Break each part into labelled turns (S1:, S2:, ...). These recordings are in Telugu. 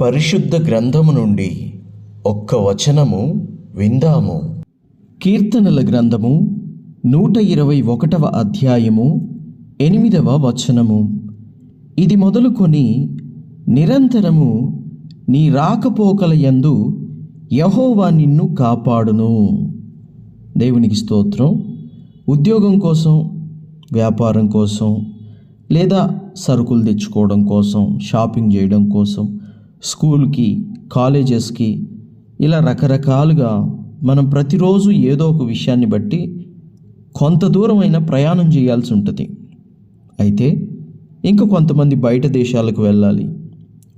S1: పరిశుద్ధ గ్రంథము నుండి ఒక్క వచనము విందాము. కీర్తనల గ్రంథము నూట ఇరవై ఒకటవ అధ్యాయము ఎనిమిదవ వచనము. ఇది మొదలుకొని నిరంతరము నీ రాకపోకల యందు యహోవా నిన్ను కాపాడును. దేవునికి స్తోత్రం. ఉద్యోగం కోసం వ్యాపారం కోసం లేదా సరుకులు తెచ్చుకోవడం కోసం షాపింగ్ చేయడం కోసం స్కూల్కి కాలేజెస్కి ఇలా రకరకాలుగా మనం ప్రతిరోజు ఏదో ఒక విషయాన్ని బట్టి కొంత దూరమైన ప్రయాణం చేయాల్సి ఉంటుంది. అయితే ఇంకా కొంతమంది బయట దేశాలకు వెళ్ళాలి.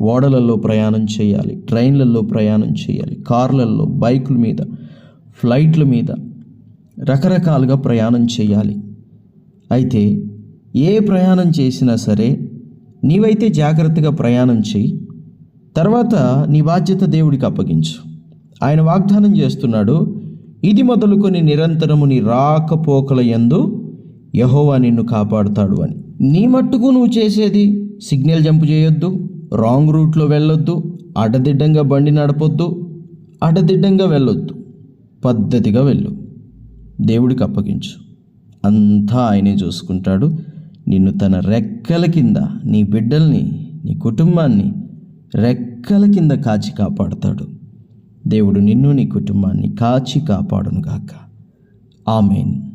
S1: ఓడలలో ప్రయాణం చేయాలి ట్రైన్లలో ప్రయాణం చేయాలి కార్లలో బైకుల మీద ఫ్లైట్ల మీద రకరకాలుగా ప్రయాణం చేయాలి. అయితే ఏ ప్రయాణం చేసినా సరే నీవైతే జాగ్రత్తగా ప్రయాణం చేయి. తర్వాత నీ బాధ్యత దేవుడికి అప్పగించు. ఆయన వాగ్దానం చేస్తున్నాడు ఇది మొదలుకొని నిరంతరము నీ రాకపోకల యందు యహోవా నిన్ను కాపాడుతాడు అని. నీ మట్టుకు నువ్వు చేసేది సిగ్నల్ జంప్ చేయొద్దు రాంగ్ రూట్లో వెళ్ళొద్దు అడ్డదిడ్డంగా బండి నడపొద్దు అడ్డదిడ్డంగా వెళ్ళొద్దు. పద్ధతిగా వెళ్ళు. దేవుడికి అప్పగించు. అంతా ఆయనే చూసుకుంటాడు. నిన్ను తన రెక్కల కింద నీ బిడ్డల్ని నీ కుటుంబాన్ని రెక్కల కింద కాచి కాపాడుతాడు. దేవుడు నిన్ను నీ కుటుంబాన్ని కాచి కాపాడును గాక ఆమెన్.